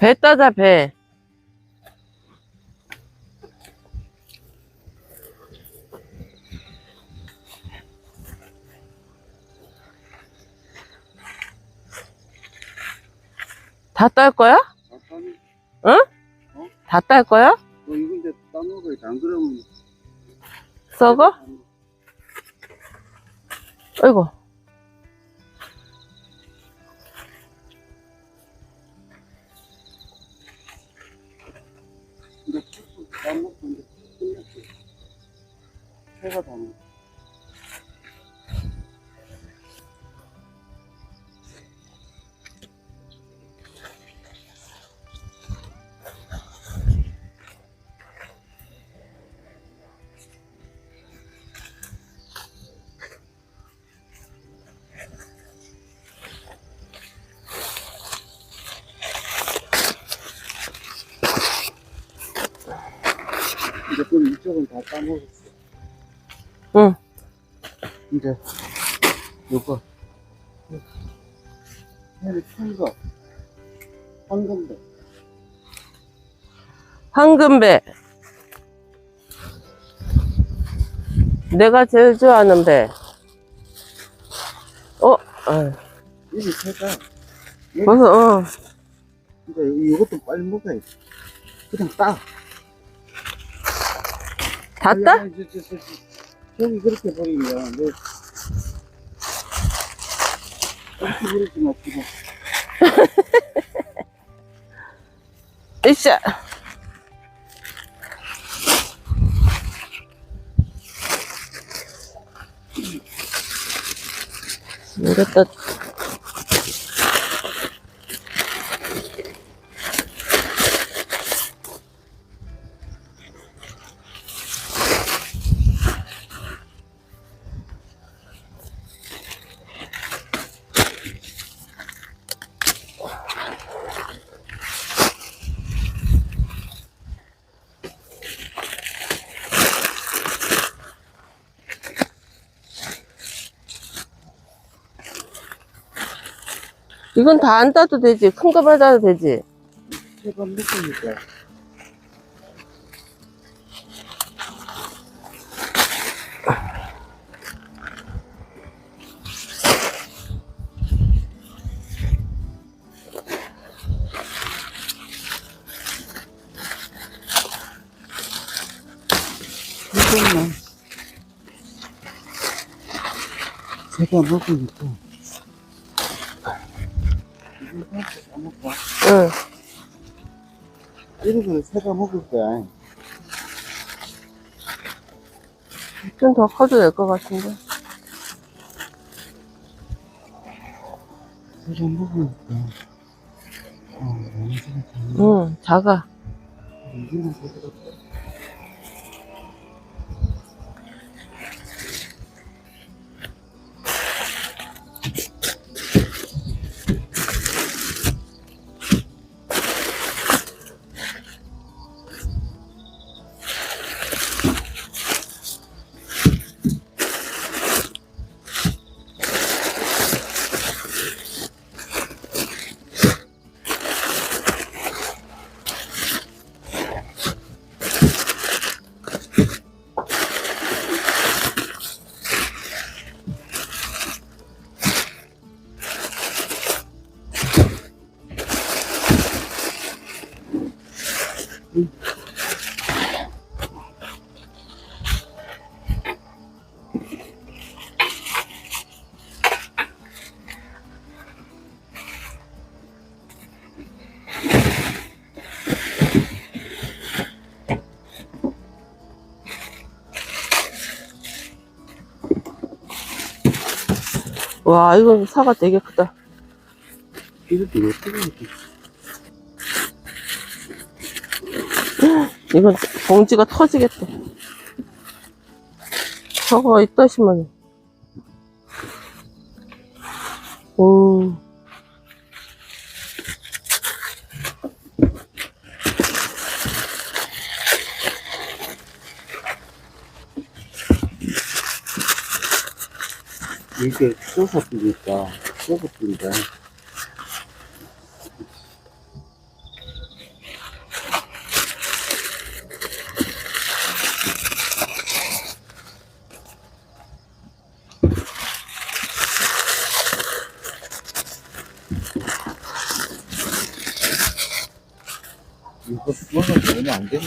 배 따자, 배. 다 딸 거야? 아빠는 응? 다딸 거야? 뭐 이거 이제 따먹어야 돼. 안 그러면 썩어? 아이고. 따먹고 이제 끝났지. 해가 다 먹어. 이쪽은 다 따먹었어. 응. 이제 요거 해를 큰거 황금배 황금배. 내가 제일 좋아하는 배. 어, 아, 이게 새가 벌써, 어. 이제 이것도 빨리 먹어야 돼. 그냥 따. 다 아니, 따? 아니, 저, 저, 저, 저, 저기 그렇게 버리면 내 이렇게 버리지 마 지금. 으쌰. 이것도 이건 다 안 따도 되지. 큰 거만 따도 되지. 새가 먹으니까. 이것만 새가 먹으니까 응. 이거는 새가 먹을 거야. 좀 더 커도 될 것 같은데. 새가 먹으니까. 어, 너무 응, 작아. 와, 이건 사과 되게 크다. 이것도. 이건 봉지가 터지겠다. 사과가 있다 싶으면. 오. 이게 써서 뿌리니까 써서 뿌리다 이거 수박은 얼마 안 됐네.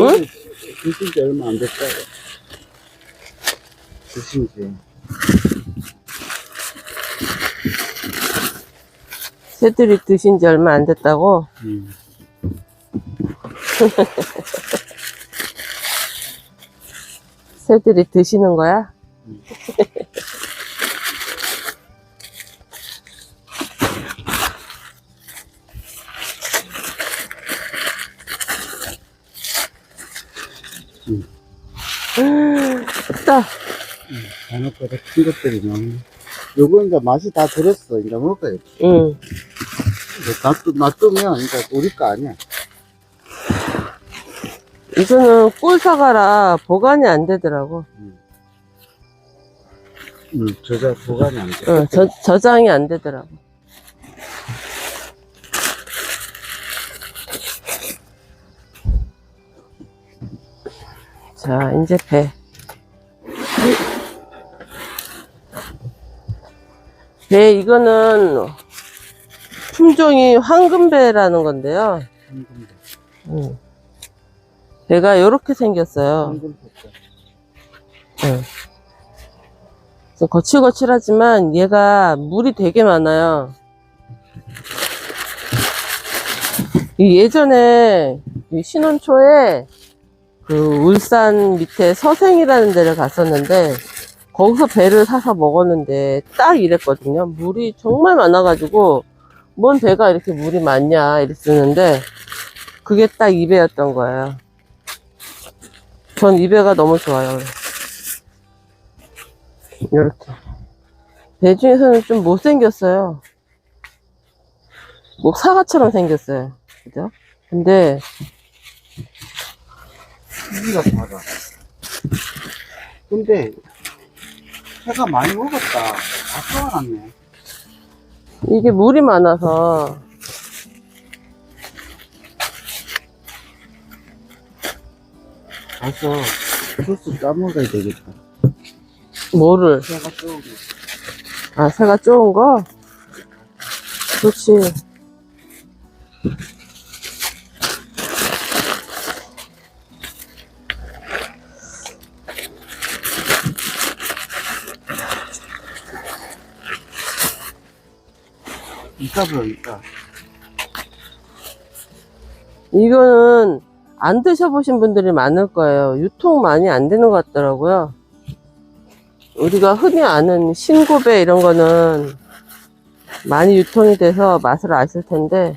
응? 드신 지 얼마 안 됐다. 드신 지. 새들이 드신 지 얼마 안 됐다고? 음. 새들이 드시는 거야? 크다. 생각보다 큰 것들이 너무. 요거 이제 맛이 다 들었어. 이제 먹어야지. 응. 놔두, 놔두면 이제 우리 거 아니야. 이거는 꿀사과라 보관이 안 되더라고. 음, 저자 보관이 안 돼. 어, 저, 저장이 안 되더라고. 자, 이제 배. 배, 이거는 품종이 황금배라는 건데요. 황금, 음. 배가 이렇게 생겼어요. 네. 좀 거칠거칠하지만 얘가 물이 되게 많아요. 이 예전에 이 신혼초에 그 울산 밑에 서생이라는 데를 갔었는데 거기서 배를 사서 먹었는데 딱 이랬거든요. 물이 정말 많아가지고 뭔 배가 이렇게 물이 많냐 이랬었는데 그게 딱이 배였던 거예요. 전이 배가 너무 좋아요. 이렇게 배 중에서는 좀 못생겼어요 목 사과처럼 생겼어요 그죠? 근데 크기가 작아. 근데, 해가 많이 먹었다. 다 써놨네. 이게 물이 많아서 가서 소스 짜먹어야 되겠다. 뭐를 해가 조금. 아 새가 좋은 거? 그렇지 이까 그러니까. 이거는 안 드셔보신 분들이 많을 거예요 유통 많이 안 되는 것 같더라고요 우리가 흔히 아는 신고배 이런 거는 많이 유통이 돼서 맛을 아실 텐데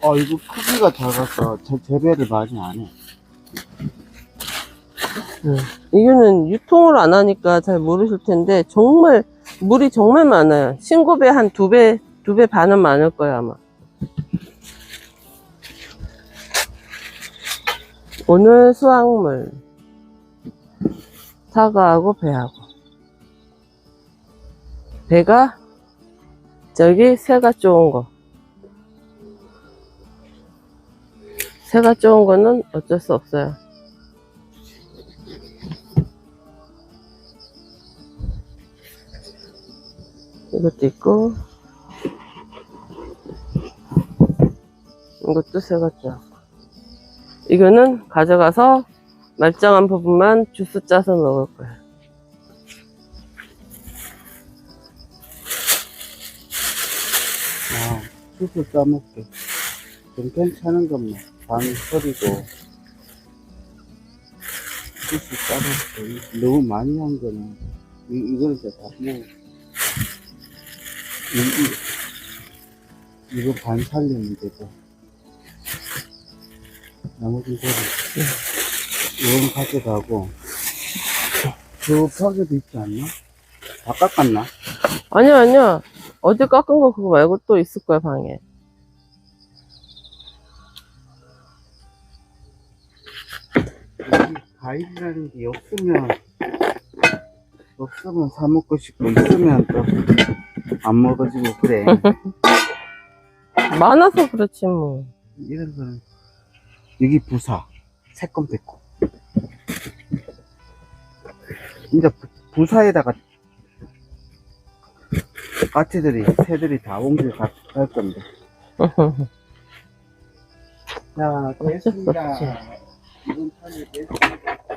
어, 이거 크기가 작아서 재, 재배를 많이 안 해. 음, 이거는 유통을 안 하니까 잘 모르실 텐데 정말 물이 정말 많아요. 신고배 한 두 배, 두 배 반은 많을 거예요 아마. 오늘 수확물 사과하고 배하고 배가 저기 새가 좋은 거 새가 좋은 거는 어쩔 수 없어요. 이것도 있고 이것도 새같죠 이거는 가져가서 말짱한 부분만 주스 짜서 먹을 거야 아, 소스 짜먹게. 좀 괜찮은 것만. 반 버리고. 소스 짜먹게. 너무 많이 한 거는. 이, 이거는 이제 다 먹어. 이, 이, 이거 반 살리면 되고. 나머지 버리. 이건 가져가고. 저 파게도 있지 않나? 다 깎았나? 아니야 아니야 어제 깎은 거 그거 말고 또 있을 거야 방에 여기 과일이라는 게 없으면 없으면 사 먹고 싶고 있으면 또 안 먹어지고 그래 많아서 그렇지 뭐 이런 거는 여기 부사 진짜 부- 부사에다가 까치들이 새들이 다 옮겨 갈 건데 자, 어쩔 수 됐습니다. 이번 판에 됐습니다.